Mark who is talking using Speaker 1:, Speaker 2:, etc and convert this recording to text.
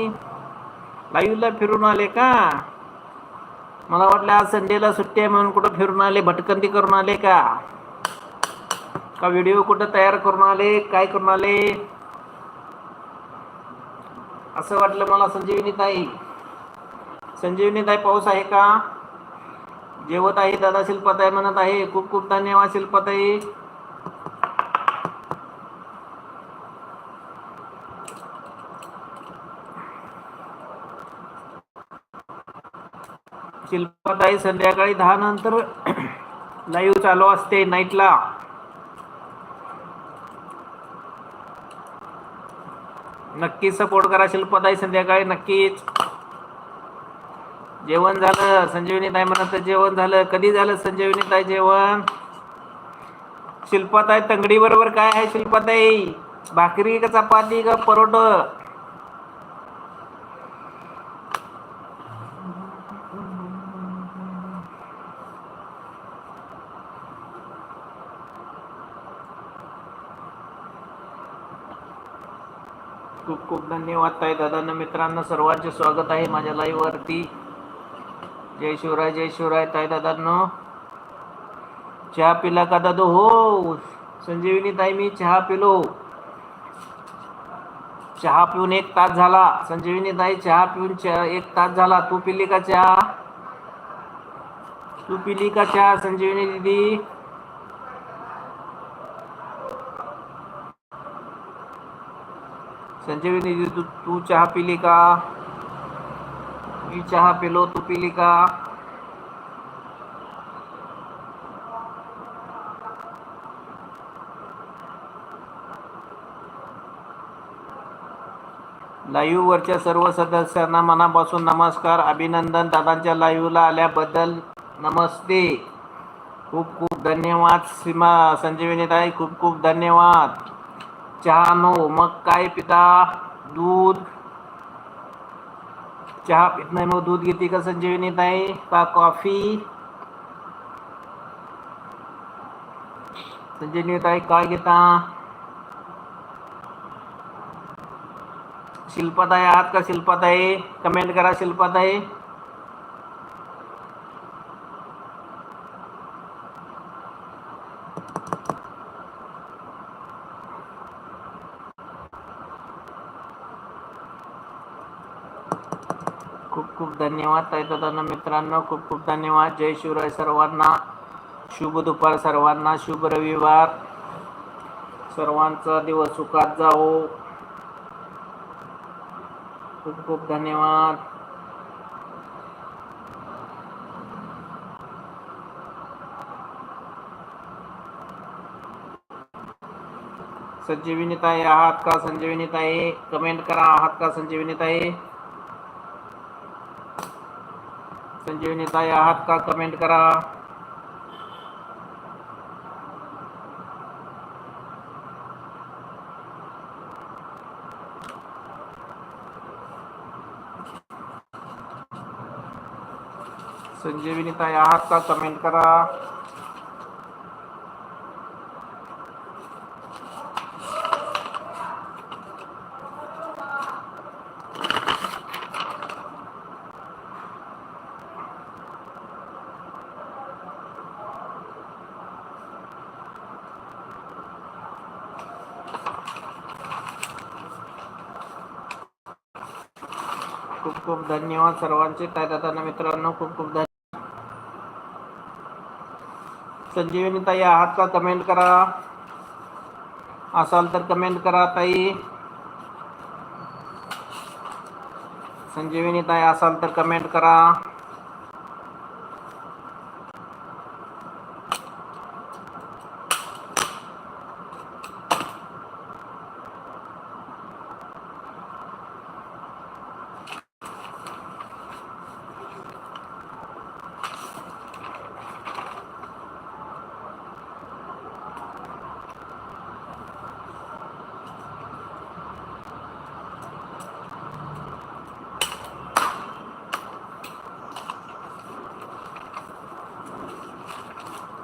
Speaker 1: लाईव्हला फिरून आले का? मला वाटलं आज संडेला सुट्टी आहे म्हणून कुठं फिरून आले? भटकंती करून आले का? का व्हिडिओ कुठं तयार करून आले? काय करून आले? असं वाटलं मला संजीवनी ताई. संजीवनी ताई पाऊस आहे का? जेवत आहे दादा शिल्पताई म्हणत आहे खूप खूप धन्यवाद शिल्पताई शिल्पाताई संध्याकाळी दहा नंतर लाईव्ह चालू असते नाईटला नक्कीच सपोर्ट करा शिल्पाताई संध्याकाळी नक्कीच. जेवण झालं संजीवनी ताई म्हणत जेवण झालं. कधी झालं संजीवनी ताई जेवण? शिल्पाताई तंगडी बरोबर काय आहे शिल्पाताई? भाकरी का चपाती का परोट खूप खूप धन्यवाद ताई दादांना मित्रांना सर्वांचे स्वागत आहे माझ्या लाईव्ह वरती. जय शिवराय जय शिवराय ताई दादांनो. चहा पिला का दादा? हो संजीवनी ताई मी चहा पिलो. चहा पिऊन एक तास झाला. संजीवनी ताई चहा पिऊन चहा एक तास झाला. तू पिली का चहा? तू पिली का चहा संजीवनी दीदी? संजीवनी निधी तू तू चहा पिली का? मी चहा पिलो तू पिली का? लाईव्ह वरच्या सर्व सदस्यांना मनापासून नमस्कार अभिनंदन. दादांच्या लाईव्हला आल्याबद्दल नमस्ते. खूप खूप धन्यवाद सीमा संजीवनीताई खूप खूप धन्यवाद. मग काय पिता, दूध। चहा पित नाही मग दूध घेते का संजीवनी ताई का कॉफ़ी संजीवनी ताई काय घेता? शिल्पाताई आहात का शिल्पाताई? कमेंट करा शिल्पाताई. खूप खूप धन्यवाद ताई मित्रांनो. खूप खूप धन्यवाद. जय शिवराय सर्वांना. शुभ दुपार सर्वांना. शुभ रविवार. सर्वांचा दिवस सुखात जाओ खूप खूप धन्यवाद. संजीवनी ताई आहात का? संजीवनी ताई कमेंट करा. आहात का संजीवनी ताई? संजीवनी ताई आहात का? कमेंट करा. संजीवनी ताई आहात का? कमेंट करा. खूप खूप धन्यवाद सर्वांचे. ताई दादा मित्रांनो खूप खूप धन्यवाद. संजीवनी ताई आहात का कमेंट करा? असाल तर कमेंट करा ताई. संजीवनी ताई असाल तर कमेंट करा.